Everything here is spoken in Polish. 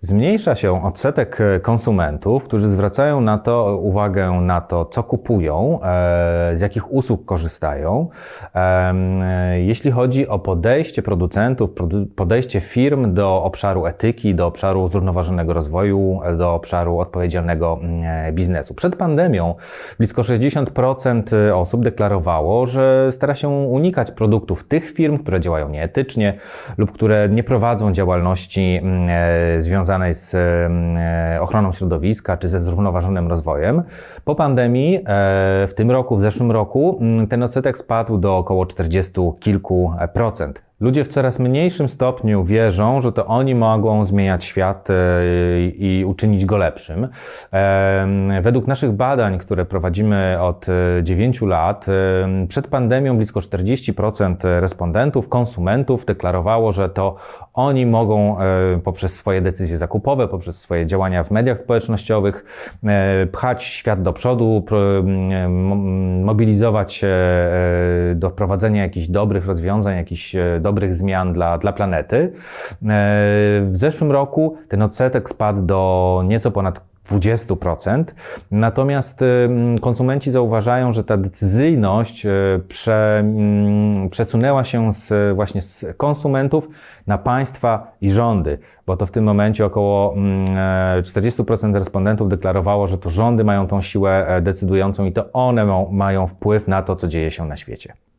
Zmniejsza się odsetek e, konsumentów, którzy zwracają na to uwagę na to, co kupują, e, z jakich usług korzystają. E, Jeśli chodzi o podejście producentów, produ- podejście firm do obszaru etyki, do obszaru zrównoważonego rozwoju, e, do obszaru odpowiedzialnego mm, e, biznesu. Przed pandemią blisko 60% osób deklarowało, że stara się unikać produktów tych firm, które działają nieetycznie lub które nie prowadzą działalności mm, e, związanej z e, ochroną środowiska czy ze zrównoważonym rozwojem. Po pandemii e, w tym roku, w zeszłym roku mm, ten odsetek spadł do około 40 kilku procent. Ludzie w coraz mniejszym stopniu wierzą, że to oni mogą zmieniać świat e, i uczynić go lepszym. Według naszych badań, które prowadzimy od e, 9 lat, em, przed pandemią blisko 40% respondentów, konsumentów deklarowało, że to oni mogą e, poprzez swoje decyzje zakupowe, poprzez swoje działania w mediach społecznościowych e, pchać świat do przodu, mobilizować e, do wprowadzenia jakichś dobrych rozwiązań, jakichś e, dobrych zmian dla, dla planety. E, W zeszłym roku ten odsetek spadł do nieco ponad 20%. Natomiast ym, konsumenci zauważają, że ta decyzyjność y, prze, ym, przesunęła się z, właśnie z konsumentów na państwa i rządy, bo to w tym momencie około ym, e, 40% respondentów deklarowało, że to rządy mają tą siłę e, decydującą i to one ma, mają wpływ na to, co dzieje się na świecie.